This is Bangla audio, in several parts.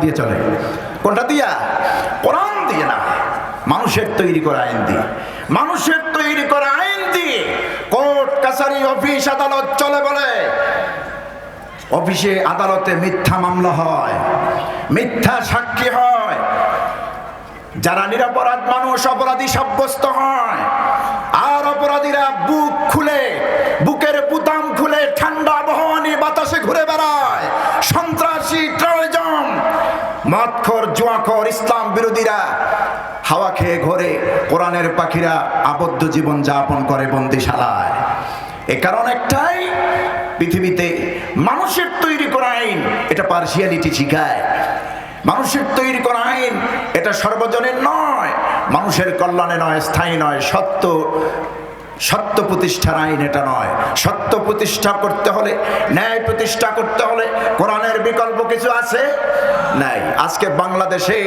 দিয়ে চলে। কোনটা দিয়া? কোরআন দিয়ে না। মানুষের তৈরি করা আইন দিয়ে। মানুষের তৈরি করা আইন দিয়ে কোর্ট, কাছারি, অফিস, আদালত চলে বলে। অফিসে আদালতে মিথ্যা মামলা হয়, মিথ্যা সাক্ষী হয়। যারা নিরপরাধ মানুষ, অপরাধী সাব্যস্ত হয়। আর অপরাধীরা বুক খুলে, বুকের বুতাম খুলে ঠান্ডা আবহাওয়ানি বাতাসে ঘুরে বেড়ায়। সন্ত্রাসী মদখর জুয়াখর ইসলাম বিরোধীরা হাওয়া খেয়ে ঘরে কোরআনের পাখিরা আবদ্ধ জীবন যাপন করে বন্দিশালায়। এ কারণ একটাই, পৃথিবীতে মানুষের তৈরি করা আইন, এটা পার্সিয়ালিটি শিখায়। মানুষের তৈরি করা আইন, এটা সর্বজনের নয়, মানুষের কল্যাণে নয়, স্থায়ী নয়, সত্য সত্য প্রতিষ্ঠার আইন এটা নয়। সত্য প্রতিষ্ঠা করতে হলে, ন্যায় প্রতিষ্ঠা করতে হলে কোরআনের বিকল্প কিছু আছে? নাই। আজকে বাংলাদেশে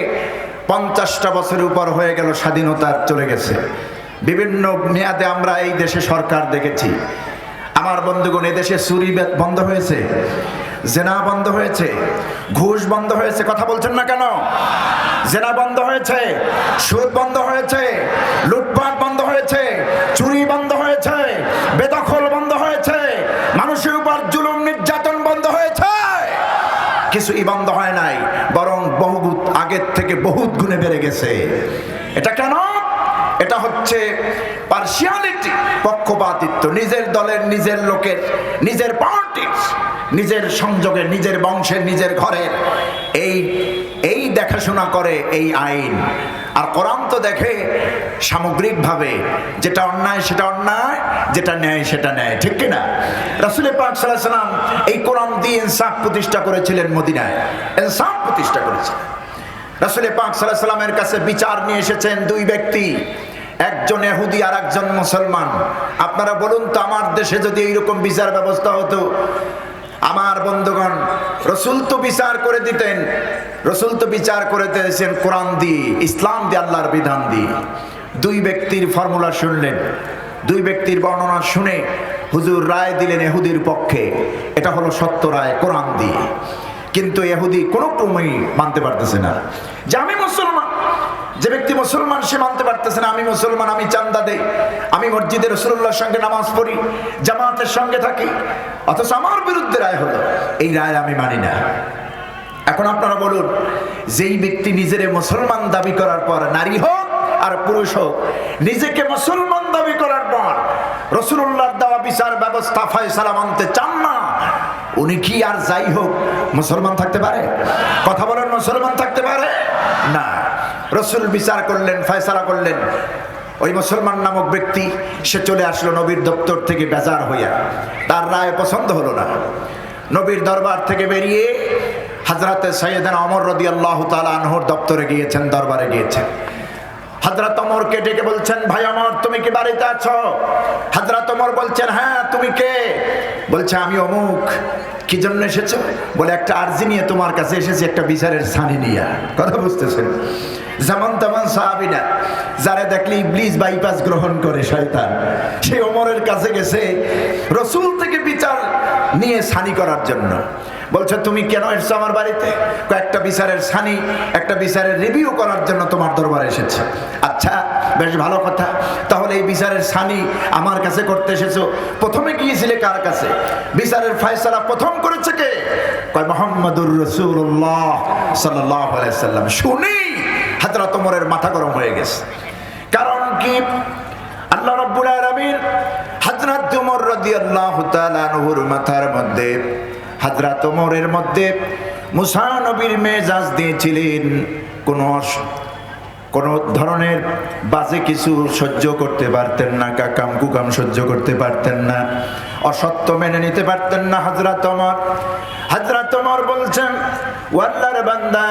পঞ্চাশটা বছর উপর হয়ে গেল স্বাধীনতা চলে গেছে। বিভিন্ন মেয়াদে আমরা এই দেশে সরকার দেখেছি। আমার বন্ধুগণ এদেশে চুরি বন্ধ হয়েছে, জেনা বন্ধ হয়েছে, ঘুষ বন্ধ হয়েছে, কথা বলছেন না কেন? জেনা বন্ধ হয়েছে, সুদ বন্ধ হয়েছে, লুটপাট বন্ধ হয়েছে, চুরি কিছুই বন্ধ হয় নাই, বরং বহু আগের থেকে বহুত গুণে বেড়ে গেছে। এটা কেন? এটা হচ্ছে পার্সিয়ালিটি পক্ষপাতিত্ব, নিজের দলের, নিজের লোকের, নিজের পার্টির নিজের সংযোগের, নিজের বংশের, নিজের ঘরের। এই দেখাশোনা করে এই আইন। আর কোরআন তো দেখে সামগ্রিকভাবে যেটা অন্যায় সেটা অন্যায়, যেটা ন্যায় সেটা ন্যায়, ঠিক কিনা? রাসুল পাক সাল্লাম এই কোরআন দিয়ে ইনসাফ প্রতিষ্ঠা করেছিলেন মদিনায়। ইনসাফ প্রতিষ্ঠা করেছিলেন। রাসুল পাক সাল্লাহ সাল্লামের কাছে বিচার নিয়ে এসেছেন দুই ব্যক্তি, একজন এহুদি আর একজন মুসলমান। আপনারা বলুন তো, আমার দেশে যদি এইরকম বিচার ব্যবস্থা হতো আমার বন্ধুগণ, রসুল তো বিচার করে দিতেন, রসুল তো বিচার করে দিয়েছেন কোরআন দিয়ে, ইসলাম দিয়ে, আল্লাহর বিধান দিয়ে। দুই ব্যক্তির ফর্মুলা শুনলেন, দুই ব্যক্তির বর্ণনা শুনে হুজুর রায় দিলেন এহুদির পক্ষে, এটা হলো সত্য রায়, কোরআন দিয়ে। কিন্তু এহুদি কোনো ক্রমেই মানতে পারতেছে না। যে আমি মুসলমান যে ব্যক্তি মুসলমান, সে মানতে পারতেছে না, আমি মুসলমান, আমি চান্দা দেই। আমি মসজিদে রসুল্লাহর সঙ্গে নামাজ পড়ি, জামাতের সঙ্গে থাকি। অথচ আমার বিরুদ্ধে রায় হলো, এই রায় আমি মানি না। এখন আপনারা বলুন, যেই ব্যক্তি নিজের মুসলমান দাবি করার পর নারী হোক আর পুরুষ হোক, নিজেকে মুসলমান দাবি করার পর রসুল্লাহর দেওয়া বিচার ব্যবস্থা ফয়সালা মানতে চান না, উনি কি আর যাই হোক, মুসলমান থাকতে পারে? কথা বলেন, মুসলমান থাকতে পারে? না। রসুল বিচার করলেন, ফয়সালা করলেন। ওই মুসলমান নামক ব্যক্তি, সে চলে আসলো নবীর দপ্তর থেকে বেজার হইয়া। তার রায় পছন্দ হলো না। নবীর দরবার থেকে বেরিয়ে হাজরাতে সৈয়দান অমর রদি আল্লাহ আনহর দপ্তরে গিয়েছেন, দরবারে গিয়েছেন। ডেকে বলছেন, ভাই অমর তুমি কি বাড়িতে আছো? বলছেন হ্যাঁ তুমি কে? বলছে, আমি অমুক। কি জন্য এসেছ? বলে, একটা আর্জি নিয়ে তোমার কাছে এসেছি, একটা বিচারের ছানি নিয়ে। কথা বুঝতেছেন? যেমন তেমন সাহাবিনা যারা দেখলে ইবলিস বাইপাস গ্রহণ করে শয়তান। সেই অমরের কাছে গেছে, রসুল থেকে নিয়ে সানি করার জন্য। বলছে, তুমি কেন এসছো আমার বাড়িতে? কয়েকটা বিচারের সানি, একটা বিচারের রিভিউ করার জন্য তোমার দরবারে এসেছে। আচ্ছা বেশ ভালো কথা। তাহলে এই বিচারের সানি আমার কাছে করতে এসেছ। প্রথমে গিয়েছিলে কার কাছে? বিচারের ফয়সালা প্রথম করেছে কে? কয়, মোহাম্মদুর রসুল্লাহ সাল্লাহ আলাইসাল্লাম শুনি হাজরত তোমরের মাথা গরম হয়ে গেছে। কারণ কি? আল্লাহ রব্বুল আলমীর হাজরাত উমর রদি আল্লাহ আনহুর মাথার মধ্যে হাজরাত উমরের মধ্যে মুসা নবীর মেজাজ দিয়েছিলেন, কোনো কোন ধরনের বাজে কিছু সহ্য করতে পারতেন না কাকাম কুকাম সহ্য করতে পারতেন না। অসত্য মেনে নিতে পারতেন না হজরত ওমর। হজরত ওমর বলছেন, ওয়াল্লার বান্দা,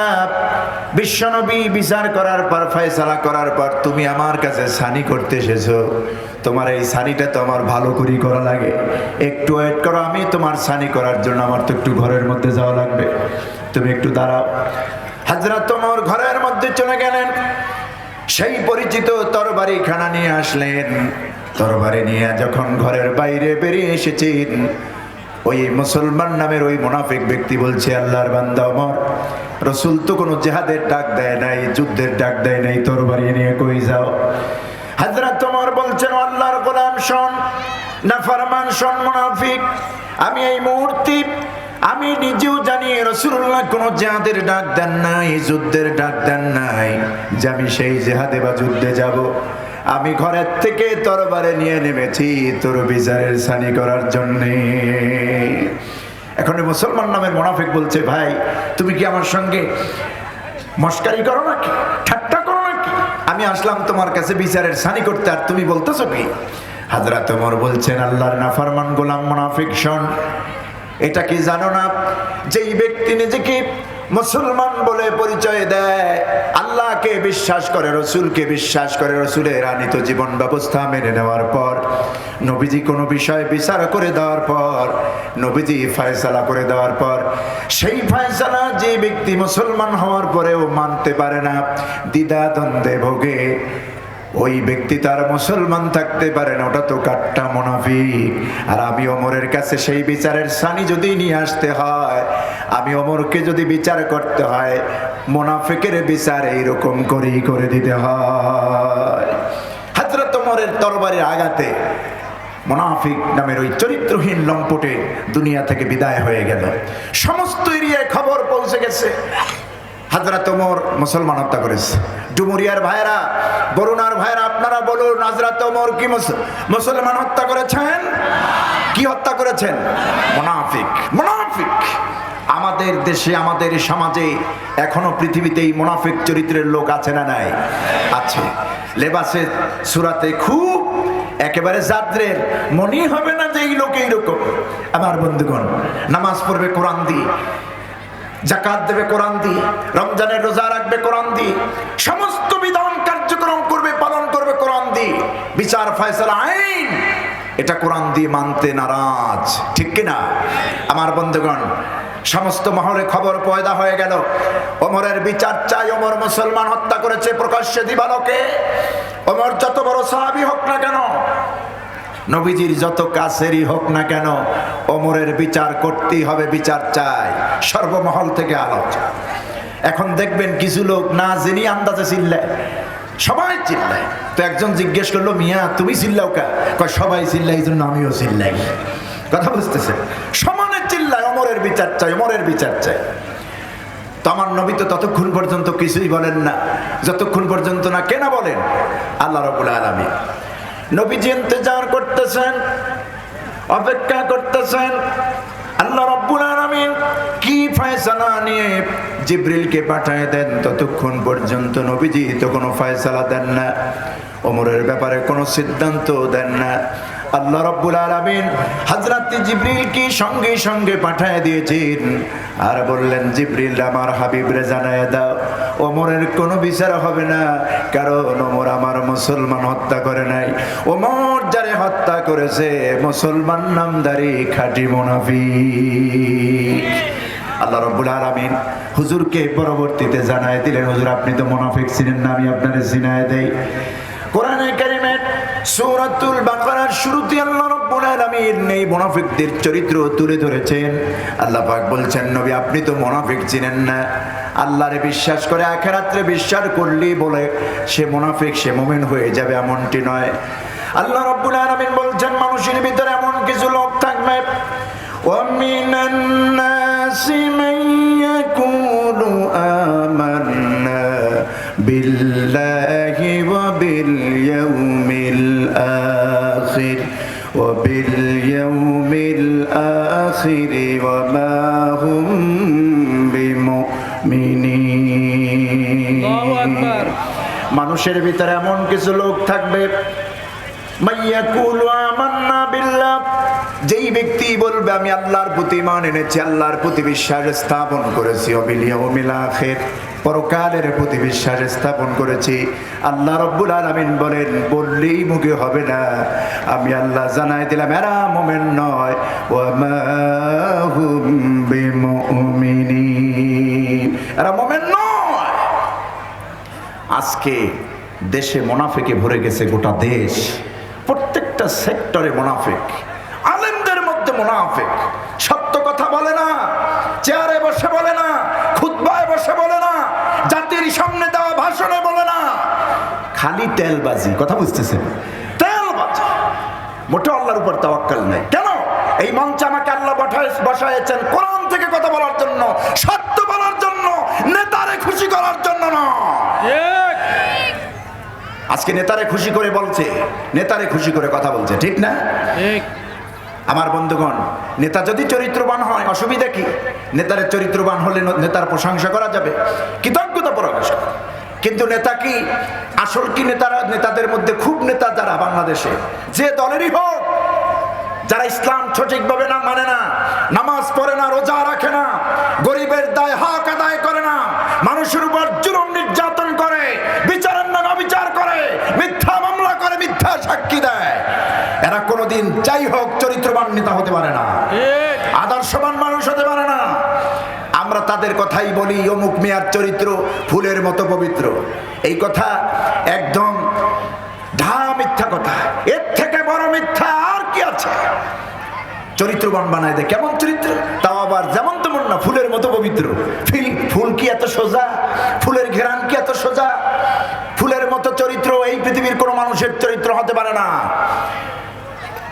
বিশ্বনবী বিচার করার পর, ফয়সালা করার পর তুমি আমার কাছে সানি করতে এসেছ। তোমার এই সানিটা তো আমার ভালো করেই করা লাগে। একটু ওয়েট করো, আমি তোমার সানি করার জন্য আমার তো একটু ঘরের মধ্যে যাওয়া লাগবে। তুমি একটু দাঁড়াও। হাজরত তোমার ঘরের মধ্যে চলে গেলেন। সেই পরিচিত তরবারি খানা নিয়ে আসলেন। তরবারি নিয়ে যখন ঘরের বাইরে বেরিয়ে এসেছেন, ওই মুসলমান নামের ওই মুনাফিক ব্যক্তি বলছে, আল্লাহর বান্দা ওমর রসুল তো কোনো জেহাদের ডাক দেয় নাই, যুদ্ধের ডাক দেয় নাই, তরবারি নিয়ে কই যাও? হাজরত তোমার বলছেন, আল্লাহর গোলাম শোন না ফরমান শোন মুনাফিক, আমি এই মুহূর্তে, আমি নিজেও জানি রসুল্লাহ কোনো জেহাদের ডাক দেন নাই, যুদ্ধের ডাক দেন নাই, যে আমি সেই জেহাদে বা যুদ্ধে যাব। আমি ঘরের থেকে তরবারে নিয়ে নেমেছি তোর বিচারের সানি করার জন্যে। এখন মুসলমান নামের মোনাফিক বলছে, ভাই, তুমি কি আমার সঙ্গে মস্কারি করো নাকি? ঠাট্টা করো নাকি? আমি আসলাম তোমার কাছে বিচারের সানি করতে, আর তুমি বলতেছো কি? হাজরা তোমার বলছেন, আল্লাহর নাফরমান গোলাম মোনাফিক শোন, এটা কি জানো না? যেই ব্যক্তি নিজেকে মুসলমান বলে পরিচয় দেয়। আল্লাহকে বিশ্বাস করে, রসুলকে বিশ্বাস করে, রসুলের আনিত জীবন ব্যবস্থা মেনে নেওয়ার পর, নবীজি কোনো বিষয় বিচার করে দেওয়ার পর, নবীজি ফয়সালা করে দেওয়ার পর, সেই ফয়সালা যে ব্যক্তি মুসলমান হওয়ার পরেও মানতে পারে না, দ্বিধা দ্বন্দ্বে ভোগে। ওই ব্যক্তি তার মুসলমান থাকতে পারে না, ওটা তো কাট্টা মুনাফিক। আর আমি ওমরের কাছে সেই বিচারের সানি যদি নিয়ে আসতে হয় আমি অমরকে যদি বিচার করতে হয়, মুনাফিকের বিচার এইরকম করেই করে দিতে হয়। হাজরত ওমরের তরবারির আঘাতে মোনাফিক নামের ওই চরিত্রহীন লম্পটে দুনিয়া থেকে বিদায় হয়ে গেল। সমস্ত এরিয়ায় খবর পৌঁছে গেছে। হাজরাত ওমর মুসলমান হত্যা করেছে। ডুমুরিয়ার ভাইরা বরুণার ভাইরা আপনারা বলুন হাজরাত ওমর কি মুস- মুসলমান হত্যা করেছেন? কি হত্যা করেছেন? মোনাফিক। মোনাফিক। আমাদের দেশে, আমাদের সমাজে এখনও পৃথিবীতে এই মোনাফিক চরিত্রের লোক আছে না নাই? আছে। লেবাসে সুরাতে খুব একেবারে জাদ্রের মনেই হবে না যে এই লোক এইরকম। আমার বন্ধুগণ, নামাজ পড়বে কোরআন দিয়ে জাকাত দেবে কোরআন দিয়ে, রমজানের রোজা রাখবে কোরআন দিয়ে, সমস্ত বিধান কার্যক্রম করবে, পালন করবে কোরআন দিয়ে। বিচার ফয়সালা আইন, এটা কোরআন দিয়ে মানতে নারাজ। ঠিক কিনা? আমার বন্ধুগণ সমস্ত মহলে খবর পয়দা হয়ে গেল। ওমরের বিচার চাই, ওমর মুসলমান হত্যা করেছে প্রকাশ্যে দিবালোকে। ওমর যত বড় সাহাবি হোক না কেন, নবীজির যত কাছেরই হোক না কেন, ওমরের বিচার করতেই হবে বিচার চাই, সর্বমহল থেকে আলোচনা এখন দেখবেন কিছু লোক না জেনে আন্দাজে চিল্লায়, সবাই চিল্লায়। তো একজন জিজ্ঞেস করল, মিয়া, তুমি চিল্লাও কা? সবাই চিল্লাই এই জন্য আমিও চিল্লাই। কথা বুঝতেছে অমরের বিচার চাই অমরের বিচার চাই। তো আমার নবী তো ততক্ষণ পর্যন্ত কিছুই বলেন না। যতক্ষণ পর্যন্ত না কেনা বলেন, আল্লাহ রবুল আলমী নবীজি ইন্তজার করতেছেন, অপেক্ষা করতেছেন, আল্লাহ রব্বুল আলামিন কি ফয়সালা নিয়ে জিব্রিলকে পাঠায় দেন, ততক্ষণ পর্যন্ত নবীজি তো কোনো ফয়সালা দেন না ওমরের ব্যাপারে কোনো সিদ্ধান্ত দেন না। আল্লাহ রব্বুল আলামিন জিব্রিল কি সঙ্গে সঙ্গে পাঠায় দিয়েছেন। আর বললেন, জিব্রিল, আমার হাবিবরে জানায় দাও, ওমরের কোনো বিচার হবে না, কারণ ওমর আমার মুসলমান হত্যা করে নাই। ওমর যারে হত্যা করেছে, মুসলমান নামদারি খাঁটি মুনাফিক। আল্লাহ রব্বুল আলামিন হুজুরকে পরবর্তীতে জানায় দিলেন, হুজুর, আপনি তো মুনাফিক ছিলেন না, আমি আপনারে চিনায় দেই। কোরআনে সূরাতুল বাকারার শুরুতে আল্লাহ রাব্বুল আলামিন এই মুনাফিকদের চরিত্র তুলে ধরেছেন আল্লাহ পাক বলছেন নবী আপনি তো মুনাফিক চিনেন না আল্লাহরে বিশ্বাস করে আখেরাত্রে বিশ্বাস করলি বলে সে মুনাফিক সে মুমিন হয়ে যাবে এমনটি নয় আল্লাহ রাব্বুল আলামিন বলছেন মানুষের ভিতরে এমন কিছু লোক থাকবে ومن الناس من يقول آمنا بالله মানুষের ভিতরে এমন কিছু লোক থাকবে যেই ব্যক্তি বলবে, আমি আল্লাহর প্রতি মান এনেছি, আল্লাহর প্রতি বিশ্বাস স্থাপন করেছি আখির। পরকালের প্রতি বিশ্বাস স্থাপন করেছি। আল্লাহ রব্বুল আলামিন বলেন, বললেই মুখে হবে না। আমি আল্লাহ জানাই দিলাম, এরা মোমেন নয়। এরা মোমেন নয়। আজকে দেশে মোনাফেকে ভরে গেছে গোটা দেশ। প্রত্যেকটা সেক্টরে মোনাফেক। আলেমদের মধ্যে মোনাফেক। সত্য কথা বলে না, চেয়ারে বসে বলে না খুদ্বায় বসে বলে না, জাতির সামনে দেওয়া ভাষণে বলে না। খালি তেলবাজি, কথা বুঝতেছেন? তেলবাজি। মোটে আল্লাহর উপর তাওয়াক্কাল নাই। কেন? এই মঞ্চে আমাকে আল্লাহ বসায় বসাইছেন কোরআন থেকে কথা বলার জন্য, সত্য বলার জন্য, নেতারে খুশি করার জন্য না আজকে নেতারে খুশি করে বলছে নেতারে খুশি করে কথা বলছে ঠিক না? আমার বন্ধুগণ নেতা যদি চরিত্রবান হয় অসুবিধা কি? নেতার চরিত্রবান হলে নেতার প্রশংসা করা যাবে কৃতজ্ঞতা প্রকাশ কিন্তু নেতা কি আসল কি নেতারা নেতাদের মধ্যে খুব নেতা যারা বাংলাদেশে যে দলেরই হোক যারা ইসলাম সঠিকভাবে না মানে না নামাজ পড়ে না রোজা রাখে না গরিবের দায় হক আদায় করে না মানুষের উপর জুলুম নির্যাতন করে বিচারের নামে অবিচার করে মিথ্যা মামলা করে মিথ্যা সাক্ষী দেয়। এরা কোনোদিন যাই হোক চরিত্রবান নেতা হতে পারে না। আদর্শবান মানুষ হতে পারে না। আমরা তাদের কথাই বলি অমুক মেয়ার চরিত্র ফুলের মতো পবিত্র। এই কথা একদম ঢা মিথ্যা কথা। এর থেকে বড় মিথ্যা আর কি আছে? চরিত্রবান বানায় দেয় কেমন চরিত্র? তাও আবার যেমন তেমন না ফুলের মতো পবিত্র। ফিল ফুল কি এত সোজা? ফুলের ঘেরান কি এত সোজা? ফুলের মতো চরিত্র পৃথিবীর কোনো মানুষের চরিত্র হতে পারে না।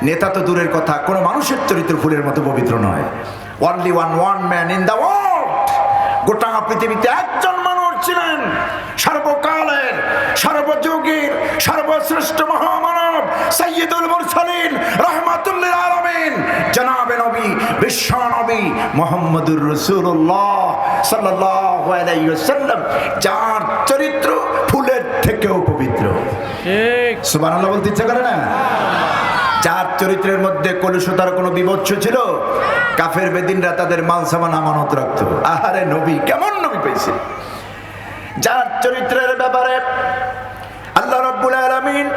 নেতা তো দূরের কথা, কোনো মানুষের চরিত্র ফুলের মতো পবিত্র নয়। Only one one man in the world গোটা পৃথিবীতে একজন মানুষ ছিলেন। সর্বকালের, সর্বযুগের, সর্বশ্রেষ্ঠ মহামানব সৈয়দুল মুরসালিন রহমাতুল্লিল জনাবে নবী বিশ্ব নবী মোহাম্মদুর যার চরিত্র ফুলের থেকেও সুবহানাল্লাহ বলতে ইচ্ছা করে না? যার চরিত্রের মধ্যে কলুষতার কোনো বিভৎস ছিল? কাফের বেদিনরা তাদের মাল, সামান, আমানত রাখতো। আহারে নবী, কেমন নবী পেয়েছে? যার চরিত্রের ব্যাপারে আল্লাহ রব্বুল আলামিন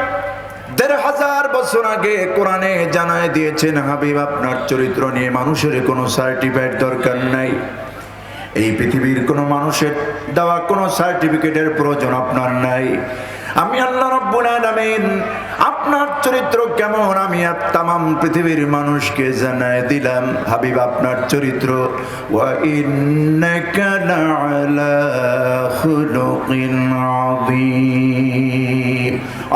দেড় হাজার বছর আগে কোরআনে জানায় দিয়েছেন, হাবিব, আপনার চরিত্র নিয়ে মানুষের কোনো সার্টিফিকেট দরকার নাই। এই পৃথিবীর কোনো মানুষের দেওয়া কোনো সার্টিফিকেটের প্রয়োজন আপনার নাই। আমি আল্লাহ রব্বুল আলামিন আপনার চরিত্র কেমন? আমি আর তামাম পৃথিবীর মানুষকে জানায় দিলাম হাবিব আপনার চরিত্র।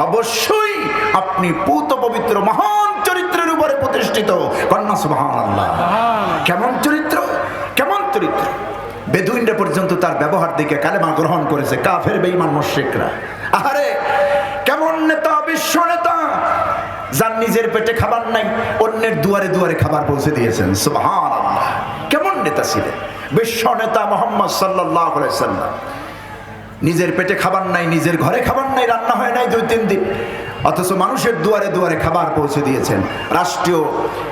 অবশ্যই আপনি পুত পবিত্র মহান চরিত্রের উপরে প্রতিষ্ঠিত। কন্যা সুবহানাল্লাহ। কেমন চরিত্র? কেমন চরিত্র? বেদুইনরা পর্যন্ত তার ব্যবহার দেখে কালেমা গ্রহণ করেছে কাফের বেঈমান মুশরিকরা। আরে কেমন নেতা, বিশ্ব নেতা? যার নিজের পেটে খাবার নাই, অন্যের দুয়ারে দুয়ারে খাবার পৌঁছে দিয়েছেন। কেমন নেতা ছিলেন? বিশ্ব নেতা মোহাম্মদ আলাইহি সাল্লাম। নিজের পেটে খাবার নাই, নিজের ঘরে খাবার নাই, রান্না হয় নাই দুই তিন দিন। অথচ মানুষের দুয়ারে দুয়ারে খাবার পৌঁছে দিয়েছেন। রাষ্ট্রীয়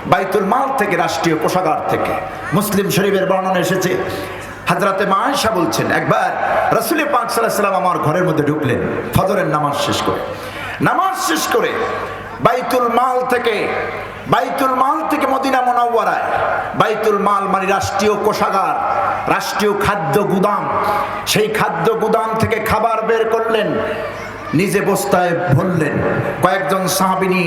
বাইতুল মাল থেকে, রাষ্ট্রীয় কোষাগার থেকে। মুসলিম শরীফের বর্ণনা এসেছে হাজরাতে মায়েশা বলছেন, একবার রসুল পাক সাল্লাম আমার ঘরের মধ্যে ঢুকলেন, ফজরের নামাজ শেষ করে। নামাজ শেষ করে বাইতুল মাল থেকে, বাইতুল মাল থেকে মদিনা মোনাওয়ারায়, বাইতুল মাল মানে রাষ্ট্রীয় কোষাগার, রাষ্ট্রীয় খাদ্য গুদাম। সেই খাদ্য গুদাম থেকে খাবার বের করলেন, নিজে বস্তায় ভরলেন। কয়েকজন সাহাবিনী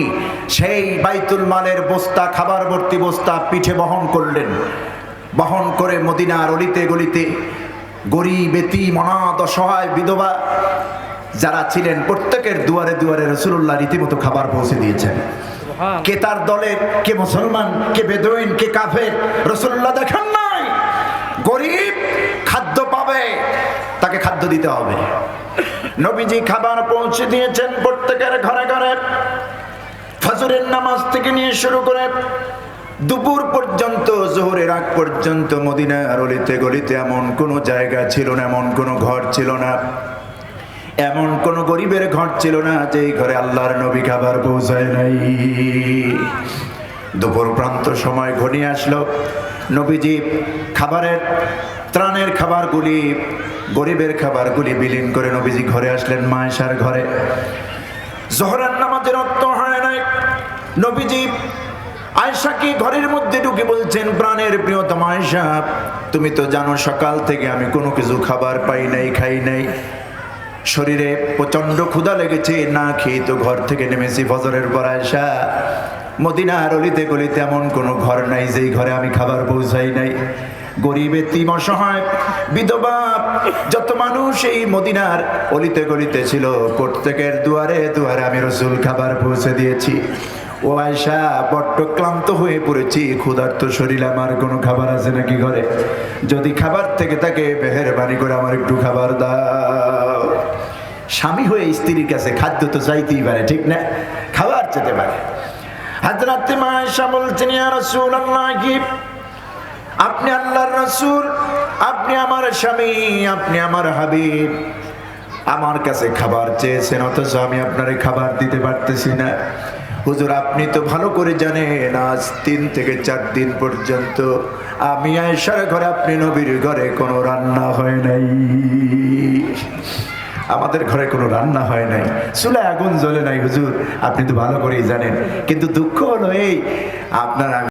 সেই বাইতুল মালের বস্তা, খাবার ভর্তি বস্তা পিঠে বহন করলেন। বহন করে মদিনার অলিতে গলিতে গরিব এতি মনাদ অসহায় বিধবা যারা ছিলেন প্রত্যেকের দুয়ারে দুয়ারে রসুল্লাহ রীতিমতো খাবার পৌঁছে দিয়েছেন। কে তার দলে কে মুসলমান কে বেদইন কে কাফের রসুল্লাহ দেখেন নাই। গরিব খাদ্য পাবে তাকে খাদ্য দিতে হবে। নবীজি খাবার পৌঁছে দিয়েছেন প্রত্যেকের ঘরে ঘরে। ফজরের নামাজ থেকে নিয়ে শুরু করে দুপুর পর্যন্ত, জোহরের আগ পর্যন্ত মদিনার অলিতে গলিতে এমন কোনো জায়গা ছিল না, এমন কোনো ঘর ছিল না। এমন কোন গরিবের ঘর ছিল না যে ঘরে আল্লাহর নবী খাবার পৌঁছায় নাই। দুপুর প্রান্ত সময় ঘনিয়ে আসলো। নবীজি খাবারের, ত্রাণের খাবারগুলি, গরিবের খাবারগুলি বিলীন করে নবীজি ঘরে আসলেন মায়েশার ঘরে। জহরার নামাজের অর্থ হয় নাই। নবীজি আয়সাকে ঘরের মধ্যে ঢুকে বলছেন, প্রাণের প্রিয়তম আয়সা তুমি তো জানো সকাল থেকে আমি কোনো কিছু খাবার পাই নাই, খাই নাই। শরীরে প্রচণ্ড ক্ষুধা লেগেছে, না খেয়ে তো ঘর থেকে নেমেছি ফজরের পর আয়সা মদিনার অলিতে গলিতে এমন কোনো ঘর নাই যেই ঘরে আমি খাবার পৌঁছাই নাই। গরিব এতিম অসহায়, বিধবা, যত মানুষ এই মদিনার অলিতে গলিতে ছিল, প্রত্যেকের দুয়ারে দুয়ারে আমি রসুল খাবার পৌঁছে দিয়েছি। ও আয়সা বড্ড ক্লান্ত হয়ে পড়েছি। ক্ষুধার্ত শরীর আমার কোনো খাবার আছে নাকি ঘরে? যদি খাবার থেকে থাকে, মেহেরবানি করে আমার একটু খাবার দাও। স্বামী হয়ে স্ত্রীর কাছে খাদ্য তো চাইতেই পারে, ঠিক না? খাবার যেতে পারে। হাজরাতে মা আয়েশা বলছেন, ইয়া রাসূলুল্লাহ, আপনি আল্লাহর রাসূল, আপনি আমার স্বামী, আপনি আমার হাবিব। আমার কাছে খাবার চেয়েছেন, অথচ আমি আপনারে খাবার দিতে পারতেছি না। হুজুর, আপনি তো ভালো করে জানেন, আজ তিন থেকে চার দিন পর্যন্ত আমি আয়সার ঘরে, আপনি নবীর ঘরে কোনো রান্না হয় নাই। আমাদের ঘরে কোনো রান্না হয় নাই। চুলে আগুন জ্বলে নাই হুজুর, আপনি তো ভালো করেই জানেন। কিন্তু দুঃখ হলো এই, আপনার